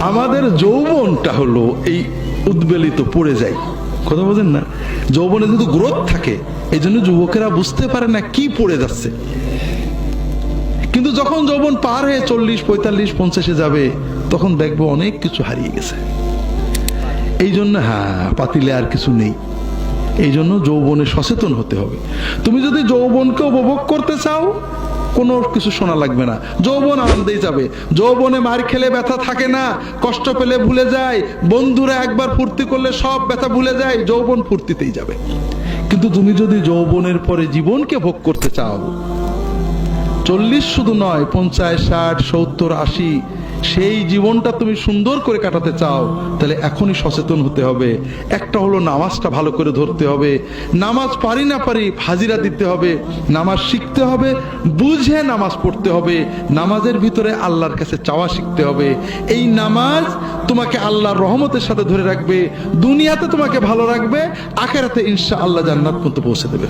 আমাদের যৌবনটা হলো এই উদ্বেলিত, পড়ে যায় কথা বোঝেন না? যৌবনে যদি গ্রোথ থাকে, এই জন্য যুবকেরা বুঝতে পারে না কি পড়ে যাচ্ছে। কিন্তু যখন যৌবন পার হয়ে চল্লিশ, পঁয়তাল্লিশ, পঞ্চাশে যাবে, তখন দেখব অনেক কিছু হারিয়ে গেছে। এই জন্য হ্যাঁ পাতিলে আর কিছু নেই। এই জন্য যৌবনে সচেতন হতে হবে। তুমি যদি যৌবনকে উপভোগ করতে চাও কোনো কিছু শোনা লাগবে না। যৌবন আনন্দেই যাবে। যৌবনে মার খেলে ব্যথা থাকে না, কষ্ট পেলে ভুলে যায়, বন্ধুরা একবার ফুর্তি করলে সব ব্যথা ভুলে যায়, যৌবন ফুর্তিতেই যাবে। কিন্তু তুমি যদি যৌবনের পরে জীবনকে ভোগ করতে চাও, চল্লিশ শুধু নয়, পঞ্চাশ, ষাট, সত্তর, আশি সেই জীবনটা তুমি সুন্দর করে কাটাতে চাও, তাহলে এখনই সচেতন হতে হবে। একটা হলো নামাজটা ভালো করে ধরতে হবে। নামাজ পারি না পারি হাজিরা দিতে হবে, নামাজ শিখতে হবে, বুঝে নামাজ পড়তে হবে। নামাজের ভিতরে আল্লাহর কাছে চাওয়া শিখতে হবে। এই নামাজ তোমাকে আল্লাহর রহমতের সাথে ধরে রাখবে, দুনিয়াতে তোমাকে ভালো রাখবে, আখেরাতে ইনশা আল্লাহ জান্নাত পর্যন্ত পৌঁছে দেবে।